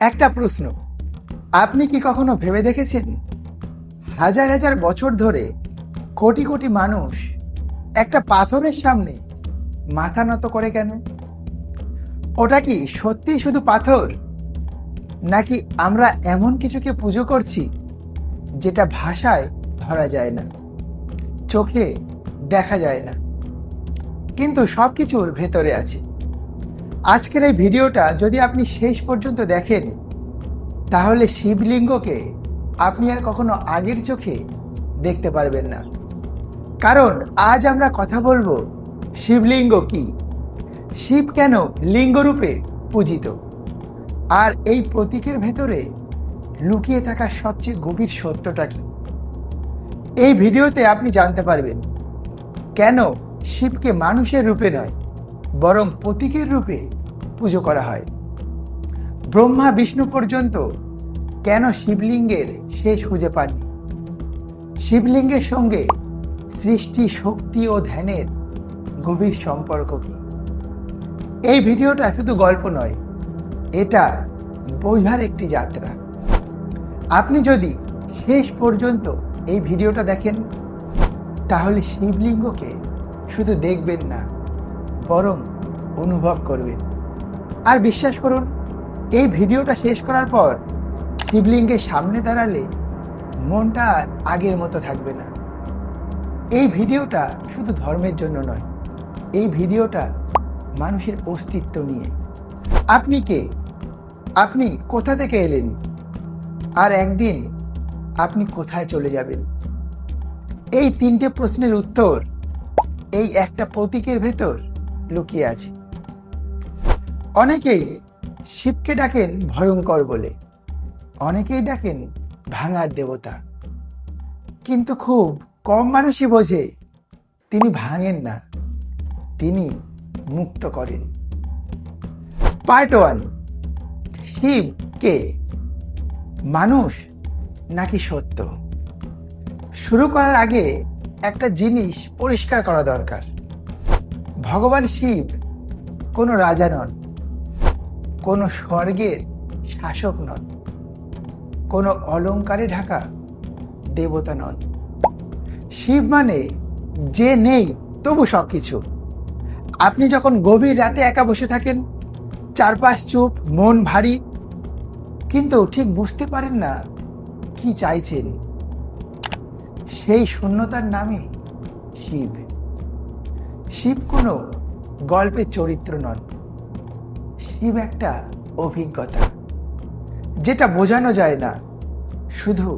একটা প্রশ্ন। আপনি কি কখনো ভেবে দেখেছেন? হাজার হাজার বছর ধরে কোটি কোটি মানুষ একটা পাথরের সামনে মাথা নত করে কেন? ওটা কি সত্যি শুধু পাথর? নাকি আমরা এমন কিছুকে পুজো করছি যেটা ভাষায় ধরা যায় না, চোখে দেখা যায় না? কিন্তু সব কিছুর ভেতরে আছে। আজকের এই ভিডিওটা যদি আপনি শেষ পর্যন্ত দেখেন, তাহলে শিবলিঙ্গকে আপনি আর কখনো আগের চোখে দেখতে পারবেন না। কারণ আজ আমরা কথা বলব, শিবলিঙ্গ কি? শিব কেন লিঙ্গরূপে পূজিত? আর এই প্রতীকের ভেতরে লুকিয়ে থাকা সবচেয়ে গভীর সত্যটা কি? এই ভিডিওতে আপনি জানতে পারবেন, কেন শিবকে মানুষের রূপে নয় বরং প্রতীকের রূপে পুজো করা হয়। ব্রহ্মা, বিষ্ণু পর্যন্ত কেন শিবলিঙ্গের শেষ খুঁজে পাননি? শিবলিঙ্গের সঙ্গে সৃষ্টি শক্তি ও ধ্যানের গভীর সম্পর্ক কি? এই ভিডিওটা শুধু গল্প নয়, এটা বোঝার একটি যাত্রা। আপনি যদি শেষ পর্যন্ত এই ভিডিওটা দেখেন, তাহলে শিবলিঙ্গকে শুধু দেখবেন না বরং অনুভব করবেন আর বিশ্বাস করুন, এই ভিডিওটা শেষ করার পর শিবলিঙ্গের সামনে দাঁড়ালে মনটা আর আগের মতো থাকবে না। এই ভিডিওটা শুধু ধর্মের জন্য নয়, এই ভিডিওটা মানুষের অস্তিত্ব নিয়ে। আপনি কে? আপনি কোথা থেকে এলেন? আর একদিন আপনি কোথায় চলে যাবেন? এই তিনটে প্রশ্নের উত্তর, এই একটা প্রতীকের ভেতর লুকিয়ে আছে। অনেকেই শিবকে ডাকেন ভয়ঙ্কর বলে। অনেকেই ডাকেন ভাঙার দেবতা। কিন্তু খুব কম মানুষই বোঝে তিনি ভাঙেন না, তিনি মুক্ত করেন। পার্ট ওয়ান শিব কে মানুষ নাকি সত্য? শুরু করার আগে একটা জিনিস পরিষ্কার করা দরকার। ভগবান শিব, কোনো রাজা নন, কোনো স্বর্গের শাসক নন, কোনো অলংকারে ঢাকা দেবতা নন। শিব মানে যে নেই, তবু সব কিছু আপনি যখন গভীর রাতে একা বসে থাকেন, চারপাশ চুপ, মন ভারী, কিন্তু ঠিক বুঝতে পারেন না কি চাইছেন। সেই শূন্যতার নামে শিব। শিব কোনো গল্পের চরিত্র নন। শিব একটা অভিজ্ঞতা, যেটা বোঝানো যায় না, শুধু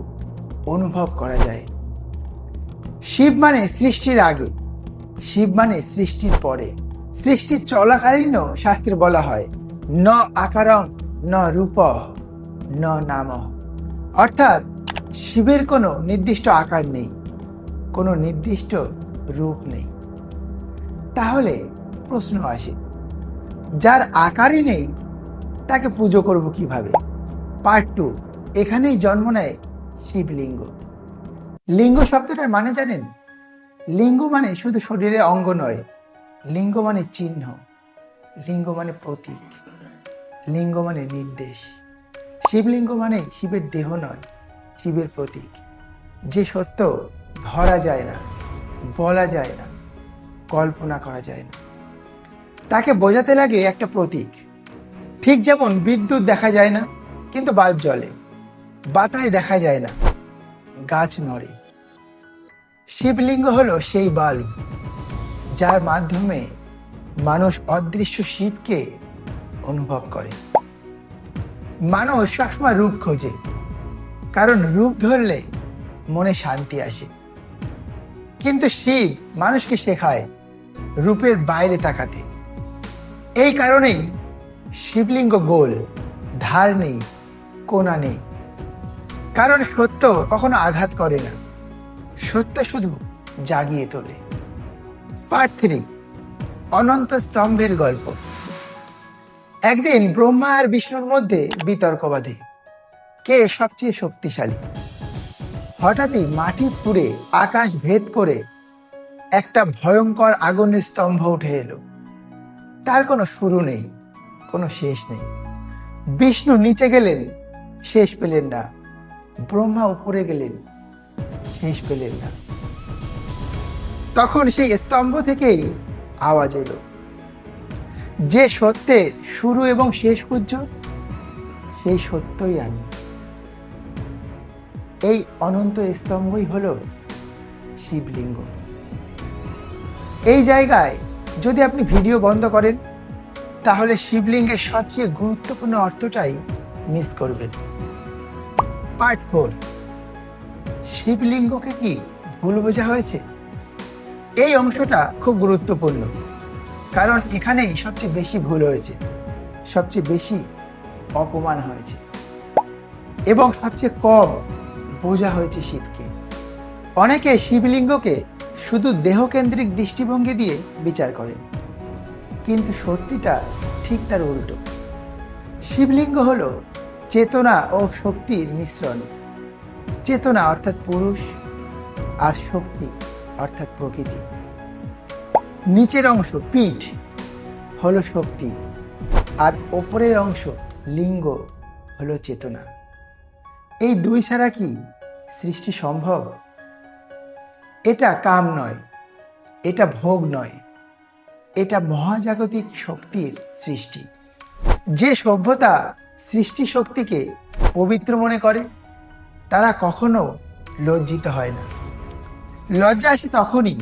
অনুভব করা যায়। শিব মানে সৃষ্টির আগে, শিব মানে সৃষ্টির পরে। সৃষ্টির চলাকালীনও শাস্ত্রে বলা হয়, ন আকারং ন রূপ, ন নাম। অর্থাৎ শিবের কোনো নির্দিষ্ট আকার নেই, কোনো নির্দিষ্ট রূপ নেই। তাহলে প্রশ্ন আসে, যার আকারই নেই তাকে পুজো করব কীভাবে? পার্ট টু এখানেই জন্ম নেয় শিবলিঙ্গ। লিঙ্গ শব্দটার মানে জানেন? লিঙ্গ মানে শুধু শরীরের অঙ্গ নয়, লিঙ্গ মানে চিহ্ন, লিঙ্গ মানে প্রতীক, লিঙ্গ মানে নির্দেশ। শিবলিঙ্গ মানে শিবের দেহ নয়, শিবের প্রতীক। যে সত্য ধরা যায় না, বলা যায় না। কল্পনা করা যায় না। তাকে বোঝাতে লাগে একটা প্রতীক। ঠিক যেমন বিদ্যুৎ দেখা যায় না, কিন্তু বাল্ব জ্বলে। বাতায় দেখা যায় না, গাছ নড়ে। শিবলিঙ্গ হলো সেই বাল্ব, যার মাধ্যমে মানুষ অদৃশ্য শিবকে অনুভব করে। মানুষ সবসময় রূপ খোঁজে, কারণ রূপ ধরলে মনে শান্তি আসে। কিন্তু শিব মানুষকে শেখায় রূপের বাইরে তাকাতে। এই কারণেই শিবলিঙ্গ গোল, ধার নেই কোনা নেই। কারণ সত্য কখনো আঘাত করে না। সত্য শুধু জাগিয়ে তোলে। পার্ট থ্রি অনন্ত স্তম্ভের গল্প। একদিন ব্রহ্মা আর বিষ্ণুর মধ্যে বিতর্ক বাঁধে। কে সবচেয়ে শক্তিশালী? হঠাৎই মাটি পুড়ে আকাশ ভেদ করে একটা ভয়ঙ্কর আগুনের স্তম্ভ উঠে এলো। তার কোনো শুরু নেই, কোনো শেষ নেই। বিষ্ণু নিচে গেলেন, শেষ পেলেন না। ব্রহ্মা উপরে গেলেন, শেষ পেলেন না। তখন সেই স্তম্ভ থেকেই আওয়াজ এলো। যে সত্যের শুরু এবং শেষ পূজ্য, সেই সত্যই আমি। এই অনন্ত স্তম্ভই হল শিবলিঙ্গ। এই জায়গায় যদি আপনি ভিডিও বন্ধ করেন, তাহলে শিবলিঙ্গের সবচেয়ে গুরুত্বপূর্ণ অর্থটাই মিস করবেন। পার্ট ফোর শিবলিঙ্গকে কি ভুল বোঝা হয়েছে? এই অংশটা খুব গুরুত্বপূর্ণ, কারণ এখানেই সবচেয়ে বেশি ভুল হয়েছে, সবচেয়ে বেশি অপমান হয়েছে, এবং সবচেয়ে কম বোঝা হয়েছে শিবকে। অনেকে শিবলিঙ্গকে শুধু দেহকেন্দ্রিক দৃষ্টিভঙ্গি দিয়ে বিচার করেন। কিন্তু সত্যিটা ঠিক তার উল্টো। শিবলিঙ্গ হল চেতনা ও শক্তির মিশ্রণ। চেতনা অর্থাৎ পুরুষ আর শক্তি অর্থাৎ প্রকৃতি। নিচের অংশ, পিঠ, হলো শক্তি আর ওপরের অংশ, লিঙ্গ, হলো চেতনা। এই দুই ছাড়া কি সৃষ্টি সম্ভব? এটা কাম নয়, এটা ভোগ নয়, এটা মহাজাগতিক শক্তির সৃষ্টি। যে সভ্যতা সৃষ্টি শক্তিকে পবিত্র মনে করে, তারা কখনো লজ্জিত হয় না। লজ্জা আসে তখনই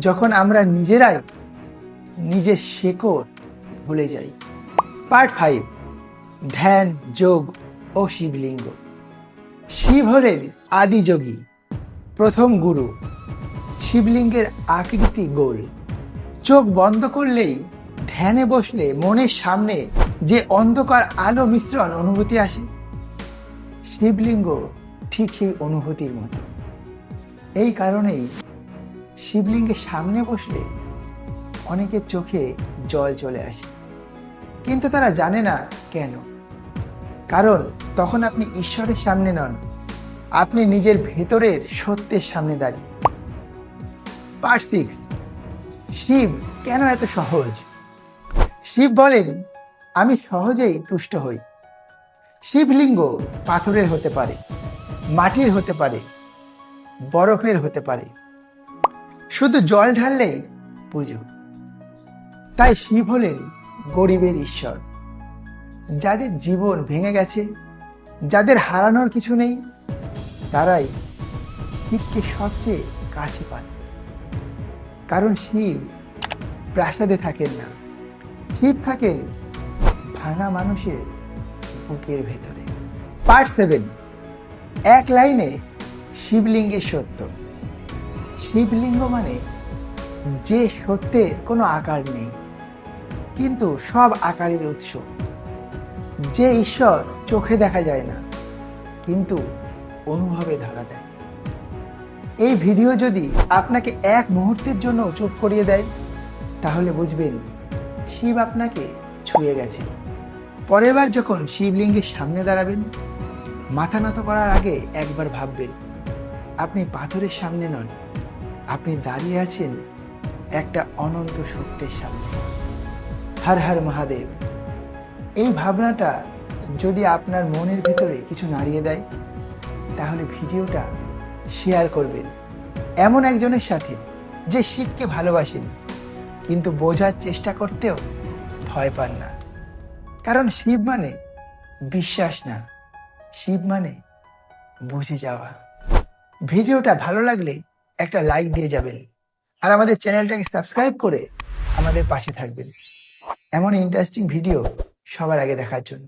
যখন আমরা নিজেরাই নিজের শেকড় ভুলে যাই। পার্ট ফাইভ, ধ্যান, যোগ ও শিবলিঙ্গ। শিব হলেন আদিযোগী, প্রথম গুরু শিবলিঙ্গের আকৃতি গোল। চোখ বন্ধ করলেই ধ্যানে বসলে মনের সামনে যে অন্ধকার আলো মিশ্রণ অনুভূতি আসে। শিবলিঙ্গ ঠিক সেই অনুভূতির মতো। এই কারণেই শিবলিঙ্গের সামনে বসলে অনেকের চোখে জল চলে আসে। কিন্তু তারা জানে না কেন। কারণ তখন আপনি ঈশ্বরের সামনে নন। আপনি নিজের ভেতরের সত্যের সামনে দাঁড়িয়ে। পার্ট সিক্স শিব কেন এত সহজ? শিব বলেন, আমি সহজেই তুষ্ট হই। শিবলিঙ্গ পাথরের হতে পারে, মাটির হতে পারে, বরফের হতে পারে। শুধু জল ঢাললেই পুজো। তাই শিব হলেন গরিবের ঈশ্বর। যাদের জীবন ভেঙে গেছে, যাদের হারানোর কিছু নেই, তারাই শিবকে সবচেয়ে কাছে পান। কারণ শিব প্রাসাদে থাকেন না। শিব থাকেন ভাঙা মানুষের বুকের ভেতরে। পার্ট সেভেন, এক লাইনে শিবলিঙ্গের সত্য। শিবলিঙ্গ মানে যে সত্যের কোনো আকার নেই, কিন্তু সব আকারের উৎস। যে ঈশ্বর চোখে দেখা যায় না, কিন্তু অনুভবে ধরা দেয়। এই ভিডিও যদি আপনাকে এক মুহূর্তের জন্য চুপ করিয়ে দেয়, তাহলে বুঝবেন শিব আপনাকে ছুঁয়ে গেছে। পরের বার যখন শিবলিঙ্গের সামনে দাঁড়াবেন, মাথা নত করার আগে একবার ভাববেন, আপনি পাথরের সামনে নন, আপনি দাঁড়িয়ে আছেন একটা অনন্ত সত্যের সামনে। হর হর মহাদেব, এই ভাবনাটা যদি আপনার মনের ভিতরে কিছু নাড়িয়ে দেয়, তাহলে ভিডিওটা শেয়ার করবেন। এমন একজনের সাথে যে শিবকে ভালোবাসেন, কিন্তু বোঝার চেষ্টা করতেও ভয় পান না। কারণ শিব মানে বিশ্বাস না, শিব মানে বুঝে যাওয়া। ভিডিওটা ভালো লাগলে একটা লাইক দিয়ে যাবেন আর আমাদের চ্যানেলটাকে সাবস্ক্রাইব করে আমাদের পাশে থাকবেন। এমন ইন্টারেস্টিং ভিডিও সবার আগে দেখার জন্য।